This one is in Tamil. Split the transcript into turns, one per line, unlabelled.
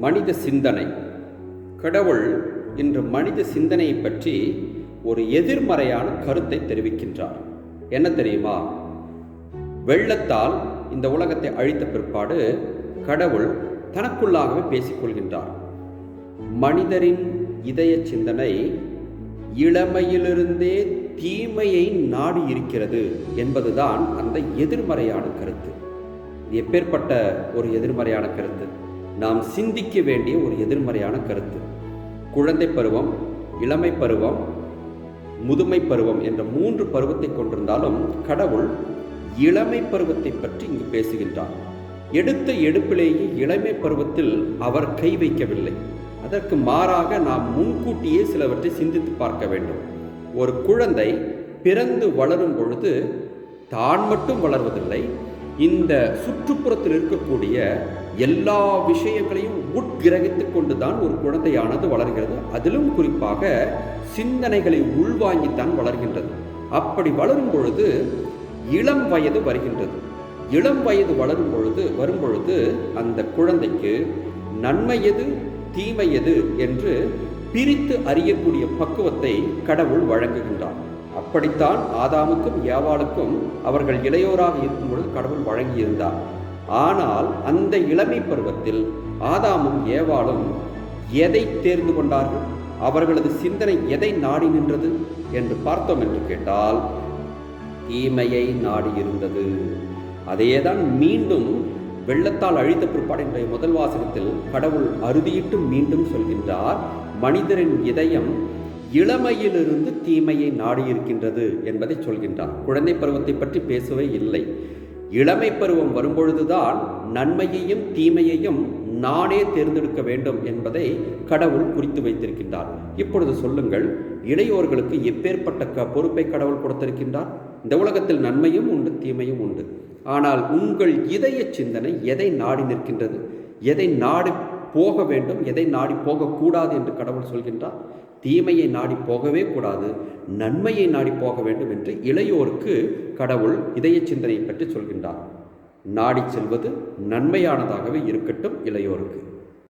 மனித சிந்தனை. கடவுள் இன்று மனித சிந்தனையை பற்றி ஒரு எதிர்மறையான கருத்தை தெரிவிக்கின்றார். என்ன தெரியுமா? வெள்ளத்தால் இந்த உலகத்தை அழித்த பிற்பாடு கடவுள் தனக்குள்ளாகவே பேசிக்கொள்கின்றார். மனிதரின் இதய சிந்தனை இளமையிலிருந்தே தீமையை நாடி இருக்கிறது என்பதுதான் அந்த எதிர்மறையான கருத்து. எப்பேற்பட்ட ஒரு எதிர்மறையான கருத்து? நாம் சிந்திக்க வேண்டிய ஒரு எதிர்மறையான கருத்து. குழந்தை பருவம் இளமை பருவம் முதுமை பருவம் என்ற மூன்று பருவத்தை கொண்டிருந்தாலும் கடவுள் இளமை பருவத்தை பற்றி இங்கு பேசுகின்றார். எடுத்த எடுப்பிலேயே இளமை பருவத்தில் அவர் கை வைக்கவில்லை. அதற்கு மாறாக நாம் முன்கூட்டியே சிலவற்றை சிந்தித்து பார்க்க வேண்டும். ஒரு குழந்தை பிறந்து வளரும் பொழுது தான் மட்டும் வளர்வதில்லை இந்த சுற்றுப்புறத்தில் இருக்கக்கூடிய எல்லா விஷயங்களையும் உட்கிரகித்து கொண்டுதான் ஒரு குழந்தையானது வளர்கிறது. அதிலும் குறிப்பாக சிந்தனைகளை உள்வாங்கித்தான் வளர்கின்றது. அப்படி வளரும் பொழுது இளம் வயது வருகின்றது. இளம் வயது வளரும் பொழுது வரும் பொழுது அந்த குழந்தைக்கு நன்மை எது தீமை எது என்று பிரித்து அறியக்கூடிய பக்குவத்தை கடவுள் வழங்குகின்றார் அப்படித்தான் ஆதாமுக்கும் ஏவாளுக்கும் அவர்கள் இளையோராக இருக்கும் பொழுது கடவுள் வழங்கியிருந்தார். ஆனால் அந்த இளமை பருவத்தில் ஆதாமும் ஏவாளும் எதை தேர்ந்து கொண்டார்கள்? அவர்களது சிந்தனை எதை நாடி நின்றது என்று பார்த்தோம் என்று கேட்டால் தீமையை நாடி இருந்தது. அதையேதான் மீண்டும் வெள்ளத்தால் அழித்த பிற்பாடு என்ற முதல் வாசகத்தில் கடவுள் அறுதியிட்டு மீண்டும் சொல்கின்றார் மனிதரின் இதயம் இளமையிலிருந்து தீமையை நாடியிருக்கின்றது என்பதை சொல்கின்றார் குழந்தை பருவத்தை பற்றி பேசவே இல்லை. இளமை பருவம் வரும்பொழுதுதான் நன்மையையும் தீமையையும் நானே தேர்ந்தெடுக்க வேண்டும் என்பதை கடவுள் குறித்து வைத்திருக்கின்றார். இப்பொழுது சொல்லுங்கள் இளையோர்களுக்கு எப்பேற்பட்ட க பொறுப்பை கடவுள் கொடுத்திருக்கின்றார்? இந்த உலகத்தில் நன்மையும் உண்டு தீமையும் உண்டு. ஆனால் உங்கள் இதய சிந்தனை எதை நாடி நிற்கின்றது? எதை நாடி போக வேண்டும் எதை நாடி போகக்கூடாது என்று கடவுள் சொல்கின்றார். தீமையை நாடி போகவே கூடாது நன்மையை நாடி போக வேண்டும் என்று இளையோருக்கு கடவுள் இதய சிந்தனையை பற்றி சொல்கின்றார். நாடி செல்வது நன்மையானதாகவே இருக்கட்டும் இளையோருக்கு.